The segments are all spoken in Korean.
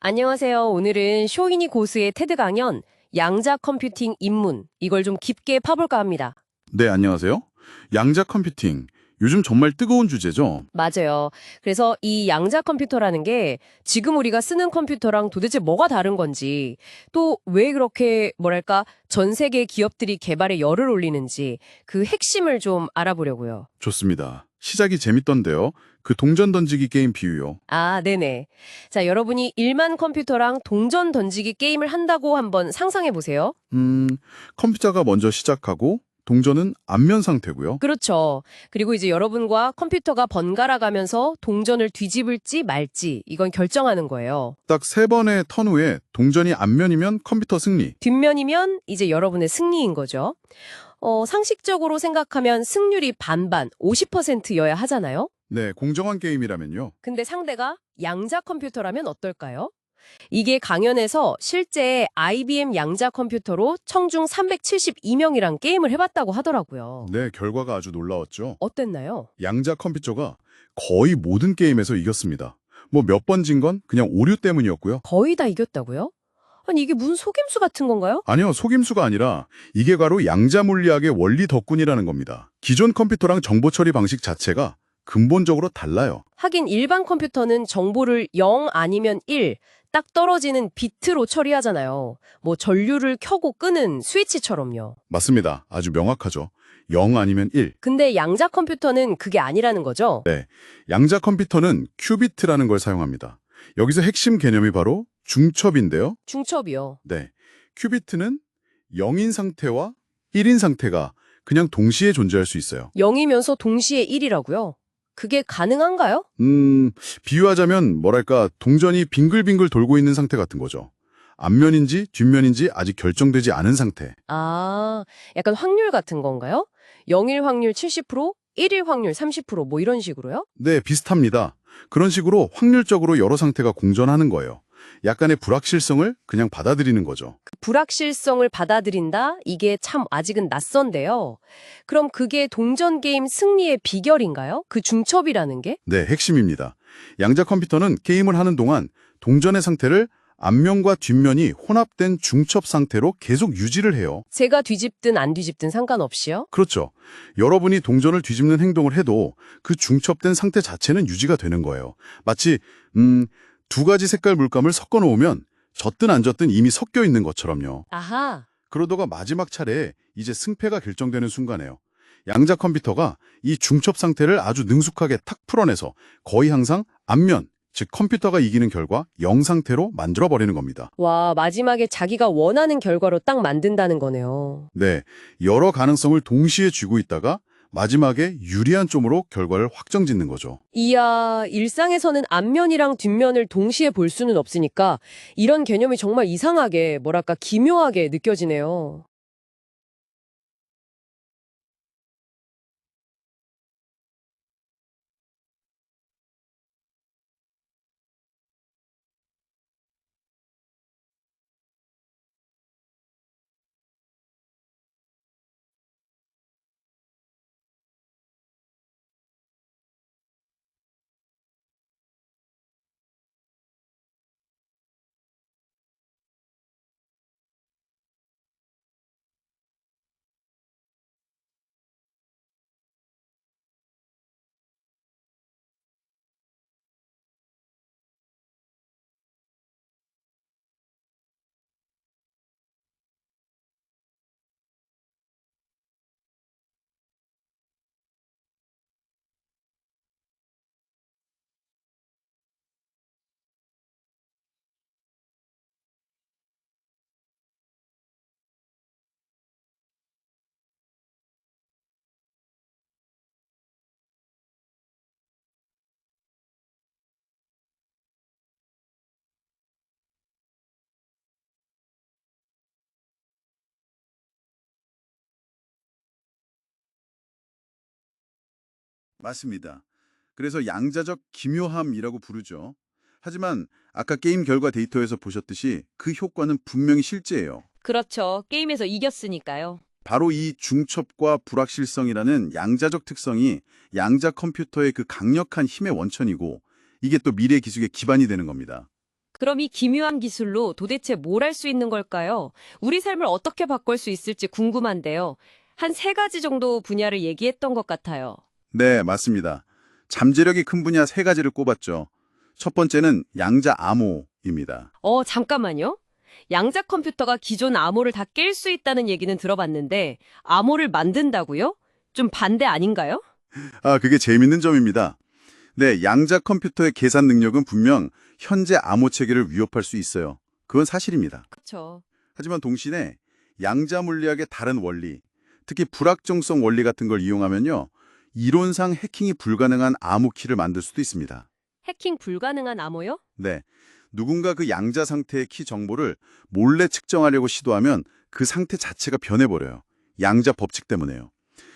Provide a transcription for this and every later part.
안녕하세요. 오늘은 쇼이니 고스의 테드 강연 양자 컴퓨팅 입문 이걸 좀 깊게 파볼까 합니다. 네, 안녕하세요. 양자 컴퓨팅. 요즘 정말 뜨거운 주제죠? 맞아요. 그래서 이 양자 컴퓨터라는 게 지금 우리가 쓰는 컴퓨터랑 도대체 뭐가 다른 건지 또 왜 그렇게 뭐랄까 전 세계 기업들이 개발에 열을 올리는지 그 핵심을 좀 알아보려고요. 좋습니다. 시작이 재밌던데요. 그 동전 던지기 게임 비유요. 아, 네네. 자, 여러분이 일반 컴퓨터랑 동전 던지기 게임을 한다고 한번 상상해 보세요. 음, 컴퓨터가 먼저 시작하고 동전은 앞면 상태고요. 그렇죠. 그리고 이제 여러분과 컴퓨터가 번갈아 가면서 동전을 뒤집을지 말지 이건 결정하는 거예요. 딱 세 번의 턴 후에 동전이 앞면이면 컴퓨터 승리. 뒷면이면 이제 여러분의 승리인 거죠. 어, 상식적으로 생각하면 승률이 반반, 50%여야 하잖아요. 네, 공정한 게임이라면요. 근데 상대가 양자 컴퓨터라면 어떨까요? 이게 강연에서 실제 IBM 양자 컴퓨터로 청중 372명이랑 게임을 해봤다고 하더라고요. 네, 결과가 아주 놀라웠죠. 어땠나요? 양자 컴퓨터가 거의 모든 게임에서 이겼습니다. 뭐 몇 번 진 건 그냥 오류 때문이었고요. 거의 다 이겼다고요? 아니 이게 무슨 속임수 같은 건가요? 아니요, 속임수가 아니라 이게 바로 양자 물리학의 원리 덕분이라는 겁니다. 기존 컴퓨터랑 정보 처리 방식 자체가 근본적으로 달라요. 하긴 일반 컴퓨터는 정보를 0 아니면 1, 딱 떨어지는 비트로 처리하잖아요. 뭐 전류를 켜고 끄는 스위치처럼요. 맞습니다. 아주 명확하죠. 0 아니면 1. 근데 양자 컴퓨터는 그게 아니라는 거죠? 양자 컴퓨터는 큐비트라는 걸 사용합니다. 여기서 핵심 개념이 바로 중첩인데요. 중첩이요. 네. 큐비트는 0인 상태와 1인 상태가 그냥 동시에 존재할 수 있어요. 0이면서 동시에 1이라고요? 그게 가능한가요? 음, 비유하자면 뭐랄까 동전이 빙글빙글 돌고 있는 상태 같은 거죠. 앞면인지 뒷면인지 아직 결정되지 않은 상태. 아, 약간 확률 같은 건가요? 0일 확률 70%, 1일 확률 30%뭐 이런 식으로요? 네, 비슷합니다. 그런 식으로 확률적으로 여러 상태가 공존하는 거예요. 약간의 불확실성을 그냥 받아들이는 거죠. 그 불확실성을 받아들인다? 이게 참 아직은 낯선데요. 그럼 그게 동전 게임 승리의 비결인가요? 그 중첩이라는 게? 네, 핵심입니다. 양자 컴퓨터는 게임을 하는 동안 동전의 상태를 앞면과 뒷면이 혼합된 중첩 상태로 계속 유지를 해요. 제가 뒤집든 안 뒤집든 상관없이요? 그렇죠. 여러분이 동전을 뒤집는 행동을 해도 그 중첩된 상태 자체는 유지가 되는 거예요. 마치 음, 두 가지 색깔 물감을 섞어 놓으면 졌든 안 졌든 이미 섞여 있는 것처럼요. 아하. 그러다가 마지막 차례에 이제 승패가 결정되는 순간에요. 양자 컴퓨터가 이 중첩 상태를 아주 능숙하게 탁 풀어내서 거의 항상 앞면, 즉 컴퓨터가 이기는 결과 0 상태로 만들어버리는 겁니다. 와, 마지막에 자기가 원하는 결과로 딱 만든다는 거네요. 네, 여러 가능성을 동시에 쥐고 있다가 마지막에 유리한 쪽으로 결과를 확정짓는 거죠. 이야, 일상에서는 앞면이랑 뒷면을 동시에 볼 수는 없으니까 이런 개념이 정말 이상하게, 뭐랄까, 기묘하게 느껴지네요. 맞습니다. 그래서 양자적 기묘함이라고 부르죠. 하지만 아까 게임 결과 데이터에서 보셨듯이 그 효과는 분명히 실제예요. 그렇죠. 게임에서 이겼으니까요. 바로 이 중첩과 불확실성이라는 양자적 특성이 양자 컴퓨터의 그 강력한 힘의 원천이고 이게 또 미래 기술의 기반이 되는 겁니다. 그럼 이 기묘한 기술로 도대체 뭘 할 수 있는 걸까요? 우리 삶을 어떻게 바꿀 수 있을지 궁금한데요. 한 세 가지 정도 분야를 얘기했던 것 같아요. 네, 맞습니다. 잠재력이 큰 분야 세 가지를 꼽았죠. 첫 번째는 양자 암호입니다. 어, 잠깐만요. 양자 컴퓨터가 기존 암호를 다 깰 수 있다는 얘기는 들어봤는데 암호를 만든다고요? 좀 반대 아닌가요? 아, 그게 재밌는 점입니다. 네, 양자 컴퓨터의 계산 능력은 분명 현재 암호 체계를 위협할 수 있어요. 그건 사실입니다. 그렇죠. 하지만 동시에 양자 물리학의 다른 원리, 특히 불확정성 원리 같은 걸 이용하면요. 이론상 해킹이 불가능한 암호 키를 만들 수도 있습니다. 해킹 불가능한 암호요? 네. 누군가 그 양자 상태의 키 정보를 몰래 측정하려고 시도하면 그 상태 자체가 변해버려요. 양자 법칙 때문에요.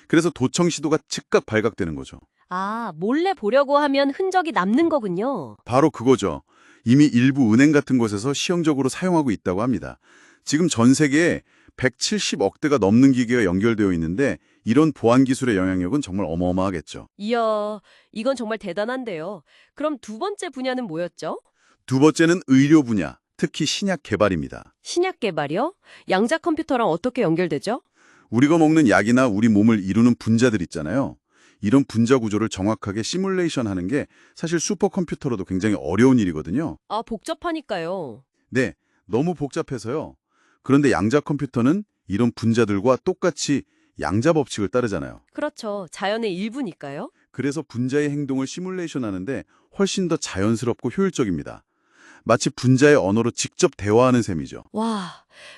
그래서 도청 시도가 즉각 발각되는 거죠. 아, 몰래 보려고 하면 흔적이 남는 거군요. 바로 그거죠. 이미 일부 은행 같은 곳에서 시형적으로 사용하고 있다고 합니다. 지금 전 세계에 170억 대가 넘는 기계가 연결되어 있는데 이런 보안 기술의 영향력은 정말 어마어마하겠죠. 이야, 이건 정말 대단한데요. 그럼 두 번째 분야는 뭐였죠? 두 번째는 의료 분야, 특히 신약 개발입니다. 신약 개발이요? 양자 컴퓨터랑 어떻게 연결되죠? 우리가 먹는 약이나 우리 몸을 이루는 분자들 있잖아요. 이런 분자 구조를 정확하게 시뮬레이션 하는 게 사실 슈퍼컴퓨터로도 굉장히 어려운 일이거든요. 아, 복잡하니까요. 네, 너무 복잡해서요. 그런데 양자 컴퓨터는 이런 분자들과 똑같이 양자 법칙을 따르잖아요. 그렇죠. 자연의 일부니까요. 그래서 분자의 행동을 시뮬레이션 하는데 훨씬 더 자연스럽고 효율적입니다. 마치 분자의 언어로 직접 대화하는 셈이죠. 와,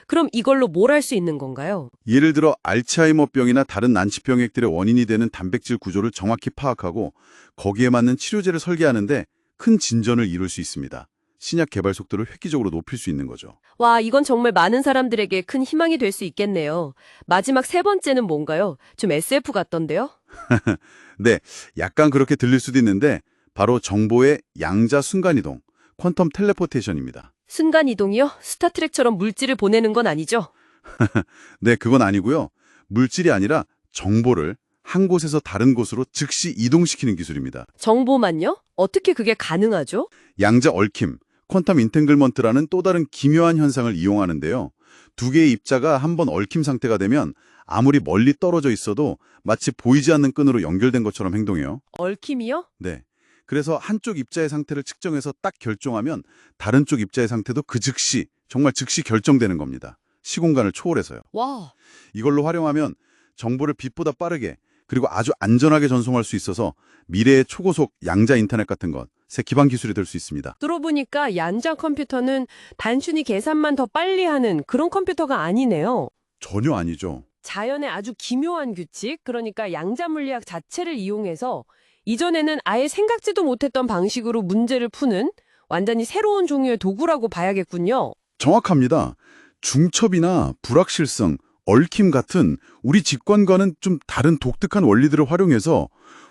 그럼 이걸로 뭘 할 수 있는 건가요? 예를 들어 알츠하이머병이나 다른 난치병액들의 원인이 되는 단백질 구조를 정확히 파악하고 거기에 맞는 치료제를 설계하는데 큰 진전을 이룰 수 있습니다. 신약 개발 속도를 획기적으로 높일 수 있는 거죠. 와, 이건 정말 많은 사람들에게 큰 희망이 될 수 있겠네요. 마지막 세 번째는 뭔가요? 좀 SF 같던데요? 네, 약간 그렇게 들릴 수도 있는데 바로 정보의 양자 순간이동, 퀀텀 텔레포테이션입니다. 순간이동이요? 스타트랙처럼 물질을 보내는 건 아니죠? 네, 그건 아니고요. 물질이 아니라 정보를 한 곳에서 다른 곳으로 즉시 이동시키는 기술입니다. 정보만요? 어떻게 그게 가능하죠? 양자 얽힘, 퀀텀 인탱글먼트라는 또 다른 기묘한 현상을 이용하는데요. 두 개의 입자가 한번 얽힘 상태가 되면 아무리 멀리 떨어져 있어도 마치 보이지 않는 끈으로 연결된 것처럼 행동해요. 얽힘이요? 네. 그래서 한쪽 입자의 상태를 측정해서 딱 결정하면 다른 쪽 입자의 상태도 그 즉시, 정말 즉시 결정되는 겁니다. 시공간을 초월해서요. 와, 이걸로 활용하면 정보를 빛보다 빠르게 그리고 아주 안전하게 전송할 수 있어서 미래의 초고속 양자 인터넷 같은 것, 새 기반 기술이 될 수 있습니다. 들어보니까 양자 컴퓨터는 단순히 계산만 더 빨리 하는 그런 컴퓨터가 아니네요. 전혀 아니죠. 자연의 아주 기묘한 규칙, 그러니까 양자 물리학 자체를 이용해서 이전에는 아예 생각지도 못했던 방식으로 문제를 푸는 완전히 새로운 종류의 도구라고 봐야겠군요. 정확합니다. 중첩이나 불확실성, 얽힘 같은 우리 직관과는 좀 다른 독특한 원리들을 활용해서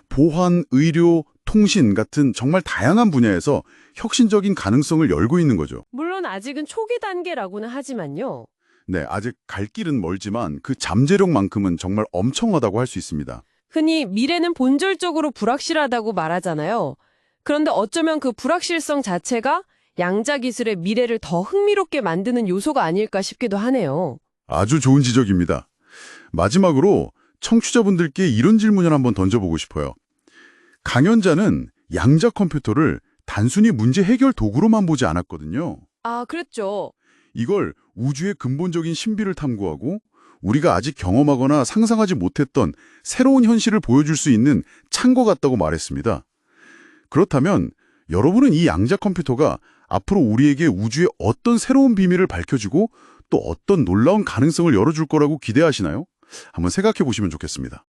보안, 의료, 통신 같은 정말 다양한 분야에서 혁신적인 가능성을 열고 있는 거죠. 물론 아직은 초기 단계라고는 하지만요. 네, 아직 갈 길은 멀지만 그 잠재력만큼은 정말 엄청나다고 할 수 있습니다. 흔히 미래는 본질적으로 불확실하다고 말하잖아요. 그런데 어쩌면 그 불확실성 자체가 양자 기술의 미래를 더 흥미롭게 만드는 요소가 아닐까 싶기도 하네요. 아주 좋은 지적입니다. 마지막으로 청취자분들께 이런 질문을 한번 던져보고 싶어요. 강연자는 양자 컴퓨터를 단순히 문제 해결 도구로만 보지 않았거든요. 아, 그랬죠. 이걸 우주의 근본적인 신비를 탐구하고 우리가 아직 경험하거나 상상하지 못했던 새로운 현실을 보여줄 수 있는 창고 같다고 말했습니다. 그렇다면 여러분은 이 양자 컴퓨터가 앞으로 우리에게 우주의 어떤 새로운 비밀을 밝혀주고 또 어떤 놀라운 가능성을 열어줄 거라고 기대하시나요? 한번 생각해 보시면 좋겠습니다.